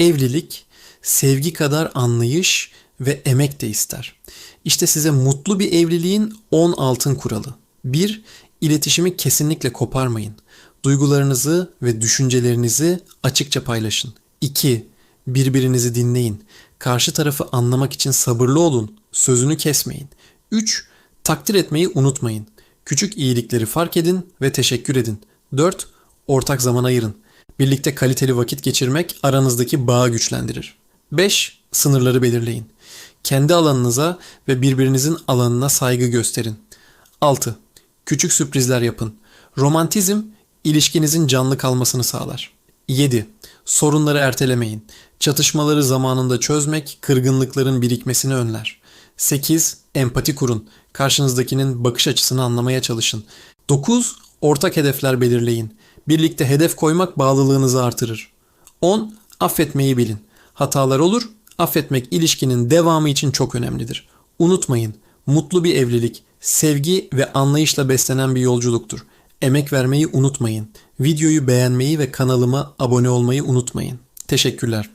Evlilik sevgi kadar anlayış ve emek de ister. İşte size mutlu bir evliliğin 10 altın kuralı. 1. İletişimi kesinlikle koparmayın. Duygularınızı ve düşüncelerinizi açıkça paylaşın. 2. Birbirinizi dinleyin. Karşı tarafı anlamak için sabırlı olun. Sözünü kesmeyin. 3. Takdir etmeyi unutmayın. Küçük iyilikleri fark edin ve teşekkür edin. 4. Ortak zaman ayırın. Birlikte kaliteli vakit geçirmek aranızdaki bağı güçlendirir. 5. Sınırları belirleyin. Kendi alanınıza ve birbirinizin alanına saygı gösterin. 6. Küçük sürprizler yapın. Romantizm ilişkinizin canlı kalmasını sağlar. 7. Sorunları ertelemeyin. Çatışmaları zamanında çözmek kırgınlıkların birikmesini önler. 8. Empati kurun. Karşınızdakinin bakış açısını anlamaya çalışın. 9. Ortak hedefler belirleyin. Birlikte hedef koymak bağlılığınızı artırır. 10. Affetmeyi bilin. Hatalar olur, affetmek ilişkinin devamı için çok önemlidir. Unutmayın, mutlu bir evlilik, sevgi ve anlayışla beslenen bir yolculuktur. Emek vermeyi unutmayın. Videoyu beğenmeyi ve kanalıma abone olmayı unutmayın. Teşekkürler.